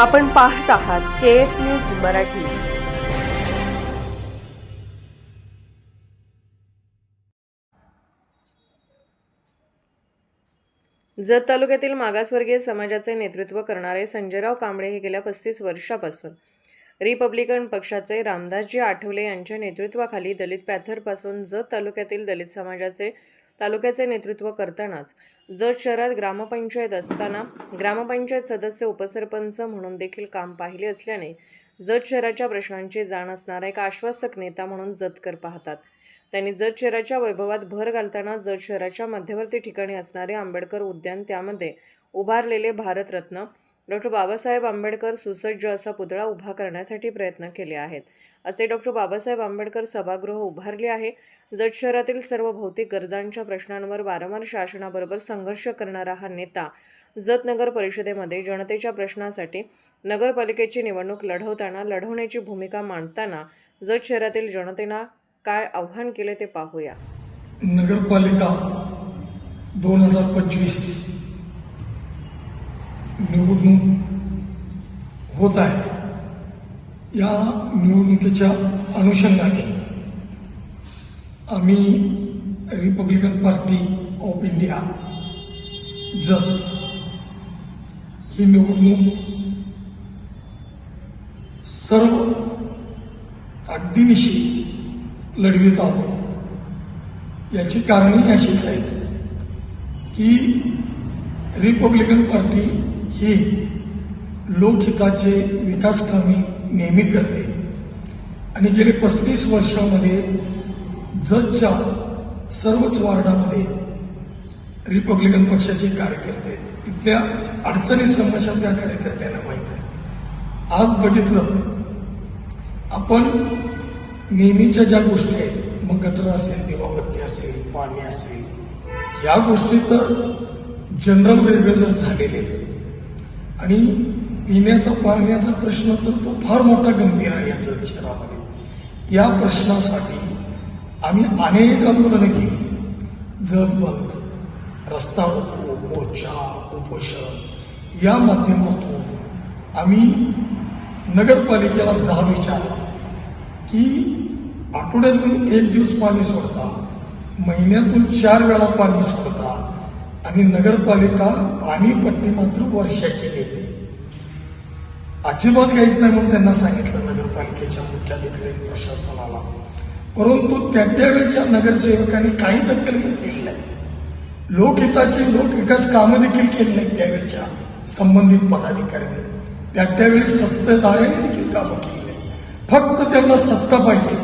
आपण पाहत आहात K S news Marathi. Jat तालुक्यातील मागासवर्गीय समाजाचे नेतृत्व करणारे संजयराव कांबळे हे गेल्या पस्तीस वर्षापासून रिपब्लिकन पक्षाचे रामदासजी आठवले यांच्या नेतृत्वाखाली दलित पॅथरपासून जत तालुक्यातील दलित समाजाचे तालुक्याचे नेतृत्व करतानाच जत शहरात ग्रामपंचायत असताना ग्रामपंचायत सदस्य उपसरपंच म्हणून देखील काम पाहिले असल्याने जत शहराच्या प्रश्नांची जाण असणारा एक आश्वासक नेता म्हणून जतकर पाहतात. त्यांनी जत शहराच्या वैभवात भर घालताना जत शहराच्या मध्यवर्ती ठिकाणी असणारे आंबेडकर उद्यान त्यामध्ये उभारलेले भारतरत्न डॉक्टर बाबासाहेब आंबेडकर सुसज्ज असा पुतळा उभा करण्यासाठी प्रयत्न केले आहेत. असे डॉक्टर बाबासाहेब आंबेडकर सभागृह उभारले आहे. जत शहरातील सर्व भौतिक गरजांच्या प्रश्नांवर वारंवार शासनाबरोबर संघर्ष करणारा हा नेता जत नगर परिषदेमध्ये जनतेच्या प्रश्नासाठी नगरपालिकेची निवडणूक लढवताना लढवण्याची भूमिका मांडताना जत शहरातील जनतेना काय आव्हान केले ते पाहूया. नगरपालिका दोन हजार पंचवीस निवडणूक होत आहे. या निवडणुकीच्या अनुषंगाने आम्ही रिपब्लिकन पार्टी ऑफ इंडिया जर ही निवडणूक सर्व ताकदीनिशी लढवित आहोत याची कारणे अशीच आहेत की रिपब्लिकन पार्टी ही लोकहिताचे विकास कामे नेहमी करते आणि गेले पस्तीस वर्षामध्ये जगच्या सर्वच वार्डामध्ये रिपब्लिकन पक्षाचे कार्यकर्ते तिथल्या अडचणी समस्या त्या कार्यकर्त्यांना माहीत आहे आज बघितलं आपण नेहमीच्या ज्या गोष्टी आहेत मग गटर असेल दिवाबत्ती असेल पाणी असेल या गोष्टी तर जनरल रेग्युलर झालेले आहेत. आणि पिण्याचा पाण्याचा प्रश्न तर तो फार मोठा गंभीर आहे या जत शहरामध्ये या प्रश्नासाठी आम्ही अनेक आंदोलनं केली. जत बंद रस्ता रोको मोर्चा उपोषण या माध्यमातून आम्ही नगरपालिकेला जाब विचारला की आठवड्यातून एक दिवस पाणी सोडता महिन्यातून चार वेळा पाणी सोडता आणि नगरपालिका पाणीपट्टी मात्र वर्षाची देते. अजिबात काहीच नाही म्हणून त्यांना सांगितलं नगरपालिकेच्या मुख्याधिकारी प्रशासनाला. परंतु त्या त्यावेळेच्या नगरसेवकांनी काही दखल घेतलेली नाही. लोकहिताची लोकविकास कामं देखील केली नाहीत त्यावेळेच्या संबंधित पदाधिकाऱ्यांनी. त्या त्यावेळी सत्ताधाऱ्यांनी देखील कामं केली नाही फक्त त्यांना सत्ता पाहिजे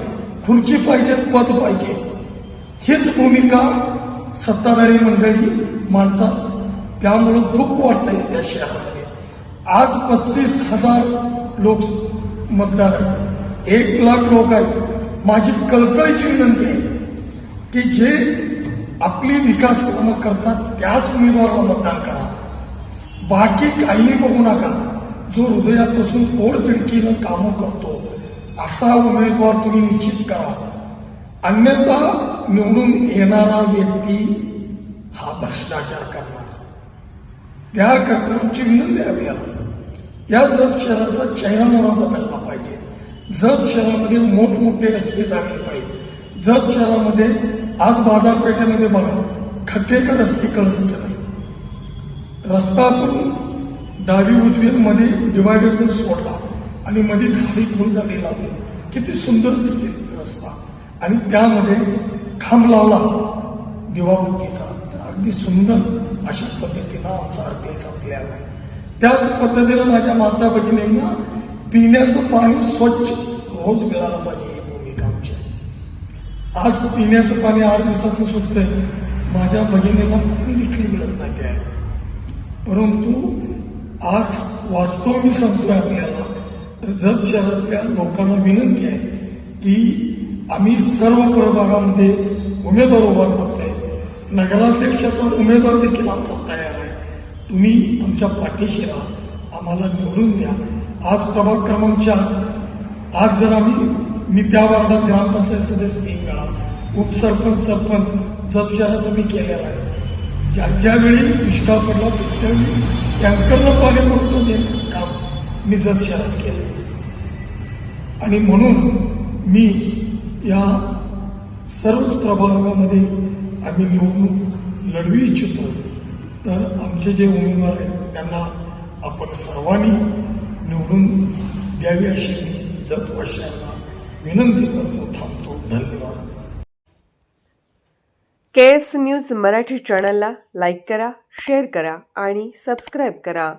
खुर्ची पाहिजे पद पाहिजे. हीच भूमिका सत्ताधारी मंडळी मांडतात त्यामुळं दुःख वाटतंय त्या शहरामध्ये. आज पस्तीस हजार लोक मतदार आहेत. एक लाख लोक आहेत. माझी कळकळीची विनंती आहे की जे आपली विकास कामं करतात त्याच उमेदवाराला मतदान करा. बाकी काही बघू नका. जो हृदयापासून पोटतिडकीनं कामं करतो असा उमेदवार तुम्ही निश्चित करा. अन्यथा निवडून येणारा व्यक्ती हा भ्रष्टाचार करणार. त्याकरता चिन्ह विनंती या जत शहराचा चेहरामोहरा बदलला पाहिजे. जत शहरामध्ये मोठमोठे रस्ते झाले पाहिजे जत शहरामध्ये आज बाजारपेठेमध्ये बघा खड्डे का रस्ते कळतच नाही. रस्ता आपण डावी उजवी मध्ये डिवायडर जर सोडला आणि मध्ये झाडी फुल झाली लावली किती सुंदर दिसते रस्ता. आणि त्यामध्ये खांब लावला. दिवाबत्तीचा तर अगदी सुंदर अशा पद्धतीनं आमचा आरपीआयचा प्लॅन आहे. त्याच पद्धतीनं माझ्या माता भगिनींना पिण्याचं पाणी स्वच्छ रोज मिळालं पाहिजे ही भूमिका आमची आज पिण्याचं पाणी आठ दिवसातून सुटतंय. माझ्या भगिनींना पाणी देखील मिळत नाही प्यायला. परंतु आज वास्तव मी सांगतोय आपल्याला. तर जत शहरातल्या लोकांना विनंती आहे की आम्ही सर्व प्रभागामध्ये उमेदवार उभा करतोय. नगराध्यक्षाचा उमेदवार देखील आमचा तयार आहे. तुम्ही आमच्या पाठीशी राहा. आम्हाला निवडून द्या. आज प्रभाग क्रमांक चार. आज जर आम्ही मी त्या वार्डात ग्रामपंचायत सदस्य तीन वेळा उपसरपंच सरपंच जत शहराचा मी केलेला आहे. ज्या ज्या वेळी दुष्काळ पडला त्यावेळी टँकरनं पाणी पडतो देण्याचं काम मिजत शहरात केलं. आणि म्हणून मी या सर्वच प्रभागामध्ये आम्ही निवडणूक लढवी इच्छितो. तर आमचे जे उमेदवार आहेत त्यांना आपण सर्वांनी निवडून द्यावी अशी मी जतवाशांना विनंती करतो थांबतो. धन्यवाद. के एस न्यूज मराठी चॅनलला लाईक करा शेअर करा आणि सबस्क्राईब करा.